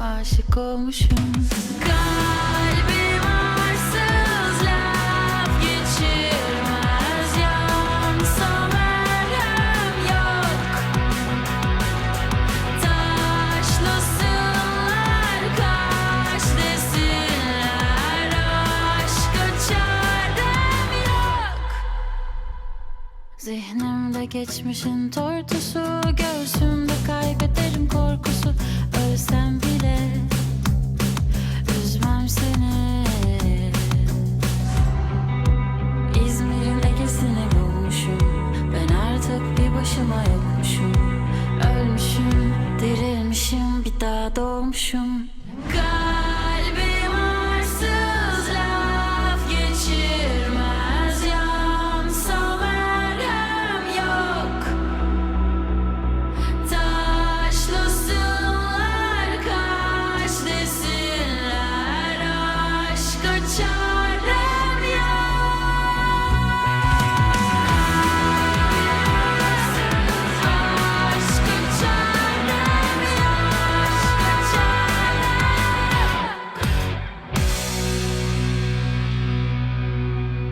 aşık olmuşum. Kalbim arsız laf geçirmez. Yansa merhem yok. Taşlasınlar kaş desinler. Aşka çarem yok? Zihnimde geçmişin tortusu Göğsümde başıma yokmuşum. Ölmüşüm, dirilmişim, bir daha doğmuşum. Kalbim arsız geçirmez. Yansam yok. Taşlısınlar kaç desinler. Aşk açar